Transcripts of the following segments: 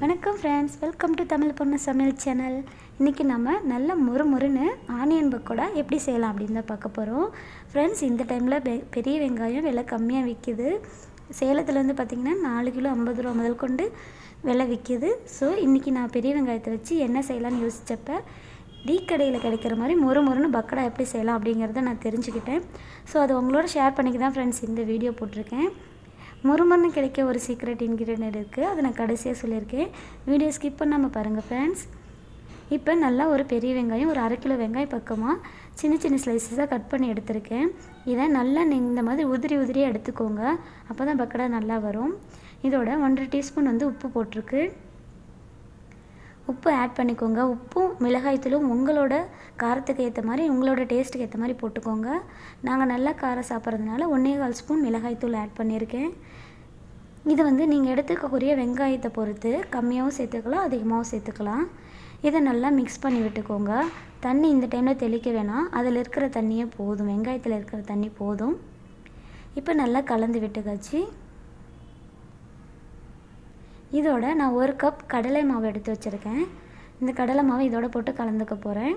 வணக்கம் friends welcome to Tamil பொண்ணு சமையல் சேனல் இன்றைக்கி நம்ம நல்ல மொறு மொறுன்னு ஆனியன் பக்கோடா எப்படி செய்யலாம் அப்படின்னு தான் பார்க்க போகிறோம் ஃப்ரெண்ட்ஸ் இந்த டைமில் பெ- பெரிய வெங்காயம் விலை கம்மியாக விற்கிது சேலத்தில் வந்து பார்த்திங்கன்னா நாலு கிலோ ஐம்பது ரூபா முதல் கொண்டு விலை விற்கிது ஸோ இன்றைக்கி நான் பெரிய வெங்காயத்தை வச்சு என்ன செய்யலாம்னு யோசித்தப்போ டீ கடையில் கிடைக்கிற மாதிரி மொறு மொறுன்னு பக்கோடா எப்படி செய்யலாம் அப்படிங்கிறத நான் தெரிஞ்சுக்கிட்டேன். ஸோ அது உங்களோட ஷேர் பண்ணிக்க தான் ஃப்ரெண்ட்ஸ் இந்த வீடியோ போட்டிருக்கேன். முறுமன்னு கிடைக்க ஒரு சீக்ரெட் இன்க்ரீடியன்ட் இருக்குது அதை நான் கடைசியாக சொல்லியிருக்கேன். வீடியோ ஸ்கிப் பண்ணாமல் பாருங்கள் ஃப்ரெண்ட்ஸ் இப்போ நல்லா ஒரு பெரிய வெங்காயம் ஒரு அரை கிலோ வெங்காயம் பக்கமாக சின்ன சின்ன ஸ்லைசஸாக கட் பண்ணி எடுத்திருக்கேன். இதை நல்லா நீங்கள் இந்த மாதிரி உதிரி உதிரியாக எடுத்துக்கோங்க. அப்போ தான் பக்கடா நல்லா வரும். இதோட ஒன்றரை டீஸ்பூன் வந்து உப்பு போட்டிருக்கு. உப்பு ஆட் பண்ணிக்கோங்க. உப்பும் மிளகாய்த்தூளும் உங்களோட காரத்துக்கு ஏற்ற மாதிரி உங்களோட டேஸ்ட்டுக்கு ஏற்ற மாதிரி போட்டுக்கோங்க. நாங்கள் நல்லா காரம் சாப்பிட்றதுனால ஒன்றே கால் ஸ்பூன் மிளகாய்த்தூள் ஆட் பண்ணியிருக்கேன். இது வந்து நீங்கள் எடுத்துக்கக்கூடிய வெங்காயத்தை பொறுத்து கம்மியாகவும் சேர்த்துக்கலாம் அதிகமாகவும் சேர்த்துக்கலாம். இதை நல்லா மிக்ஸ் பண்ணி விட்டுக்கோங்க. தண்ணி இந்த டைமில் தெளிக்க வேணாம். அதில் இருக்கிற தண்ணியே போதும். வெங்காயத்தில் இருக்கிற தண்ணி போதும். இப்போ நல்லா கலந்து விட்டுக்காச்சு. இதோட நான் ஒரு கப் கடலை மாவு எடுத்து வச்சுருக்கேன். இந்த கடலை மாவை இதோட போட்டு கலந்துக்க போகிறேன்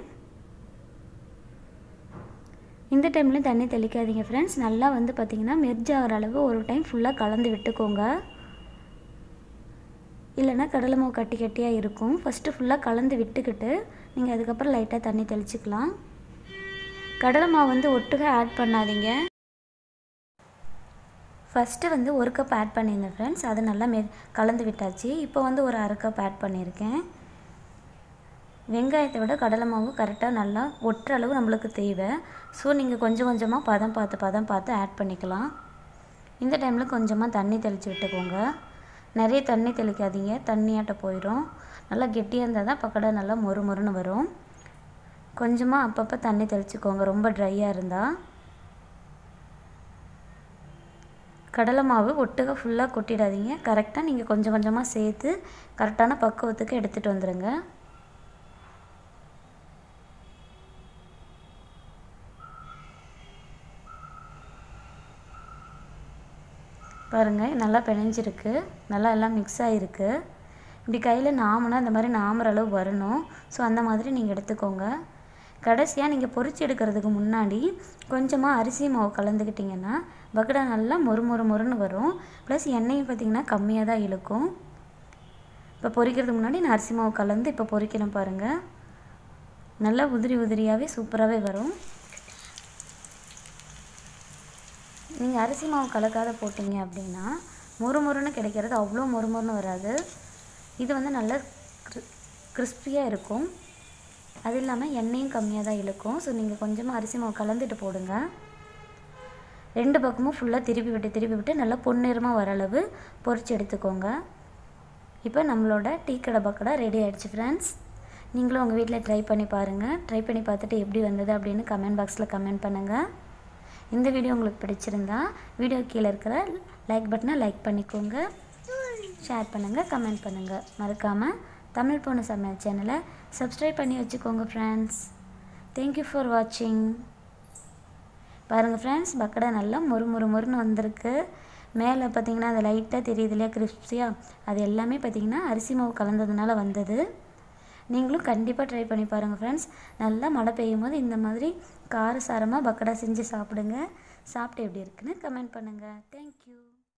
இந்த டைம்லேயும் தண்ணி தெளிக்காதீங்க ஃப்ரெண்ட்ஸ் நல்லா வந்து பார்த்திங்கன்னா மெர்ஜ் ஆகிற அளவு ஒரு டைம் ஃபுல்லாக கலந்து விட்டுக்கோங்க. இல்லைன்னா கடலை மாவு கட்டி கட்டியாக இருக்கும். ஃபஸ்ட்டு ஃபுல்லாக கலந்து விட்டுக்கிட்டு நீங்கள் அதுக்கப்புறம் லைட்டாக தண்ணி தெளிச்சுக்கலாம். கடலை மாவு வந்து ஒட்டுக ஆட் பண்ணாதீங்க. ஃபஸ்ட்டு வந்து ஒரு கப் ஆட் பண்ணியிருந்தேன் ஃப்ரெண்ட்ஸ் அது நல்லா மெ கலந்து விட்டாச்சு. இப்போ வந்து ஒரு அரை கப் ஆட் பண்ணியிருக்கேன் வெங்காயத்தை விட கடலை மாவு கரெக்டாக நல்லா ஒட்டுற அளவு நம்மளுக்கு தேவை. ஸோ நீங்கள் கொஞ்சம் கொஞ்சமாக பதம் பார்த்து பதம் பார்த்து ஆட் பண்ணிக்கலாம். இந்த டைமில் கொஞ்சமாக தண்ணி தெளித்து விட்டுக்கோங்க. நிறைய தண்ணி தெளிக்காதீங்க. தண்ணியாட்ட போயிடும் நல்லா கெட்டியாக இருந்தால் தான் பக்கடை நல்லா மொறு மொறுன்னு வரும். கொஞ்சமாக அப்பப்போ தண்ணி தெளிச்சுக்கோங்க. ரொம்ப ட்ரையாக இருந்தால் கடலை மாவு ஒட்டுக ஃபுல்லாக கொட்டிடாதீங்க. கரெக்டாக நீங்கள் கொஞ்சம் கொஞ்சமாக சேர்த்து கரெக்டான பக்குவத்துக்கு எடுத்துகிட்டு வந்துடுங்க பாருங்கள் நல்லா பிணைஞ்சிருக்கு. நல்லா எல்லாம் மிக்ஸ் ஆகிருக்கு இப்படி கையில் நாமனா இந்த மாதிரி நாமுற அளவு வரணும். ஸோ அந்த மாதிரி நீங்கள் எடுத்துக்கோங்க. கடைசியாக நீங்கள் பொறிச்சு எடுக்கிறதுக்கு முன்னாடி கொஞ்சமாக அரிசி மாவு கலந்துக்கிட்டிங்கன்னா பக்கடா நல்லா மொறு மொறு மொறுன்னு வரும். ப்ளஸ் எண்ணெயும் பார்த்திங்கன்னா கம்மியாக தான் இழுக்கும். இப்போ பொறிக்கிறதுக்கு முன்னாடி நான் அரிசி மாவு கலந்து இப்போ பொறிக்கணும் பாருங்கள் நல்லா உதிரி உதிரியாகவே சூப்பராகவே வரும். நீங்கள் அரிசி மாவு கலக்காத போட்டிங்க அப்படின்னா மொறு மொறுன்னு கிடைக்கிறது அவ்வளோ மொறு மொறுன்னு வராது. இது வந்து நல்லா கிறிஸ்பியாக இருக்கும். அது இல்லாமல் எண்ணெயும் கம்மியாக தான் இழுக்கும். ஸோ நீங்கள் கொஞ்சமாக அரிசி மாவு கலந்துட்டு போடுங்க. ரெண்டு பக்கமும் ஃபுல்லாக திருப்பி விட்டு திருப்பி விட்டு நல்லா பொன்னிறமாக வர அளவு பொறிச்சு எடுத்துக்கோங்க. இப்போ நம்மளோட டீ கடை பக்கடை ரெடி ஆகிடுச்சு ஃப்ரெண்ட்ஸ் நீங்களும் உங்கள் வீட்டில் ட்ரை பண்ணி பாருங்கள் ட்ரை பண்ணி பார்த்துட்டு எப்படி வந்தது அப்படின்னு கமெண்ட் பாக்ஸில் கமெண்ட் பண்ணுங்கள் இந்த வீடியோ உங்களுக்கு பிடிச்சிருந்தா வீடியோ கீழே இருக்கிற லைக் பட்டனை லைக் பண்ணிக்கோங்க. ஷேர் பண்ணுங்கள் கமெண்ட் பண்ணுங்கள் மறக்காமல் தமிழ் பொண்ணு சமையல் சேனலை சப்ஸ்கிரைப் பண்ணி வச்சுக்கோங்க ஃப்ரெண்ட்ஸ் தேங்க்யூ ஃபார் வாட்சிங் பாருங்கள் ஃப்ரெண்ட்ஸ் பக்கடா நல்லா மொறு மொறு மொறுன்னு வந்திருக்கு. மேலே பார்த்தீங்கன்னா அது லைட்டாக தெரியுது இல்லையா கிறிஸ்பியாக அது எல்லாமே பார்த்தீங்கன்னா அரிசி மாவு கலந்ததுனால வந்தது. நீங்களும் கண்டிப்பாக ட்ரை பண்ணி பாருங்கள் ஃப்ரெண்ட்ஸ் நல்லா மழை பெய்யும் போது இந்த மாதிரி காரசாரமாக பக்கடா செஞ்சு சாப்பிடுங்க. சாப்பிட்டு எப்படி இருக்குன்னு கமெண்ட் பண்ணுங்கள் தேங்க்யூ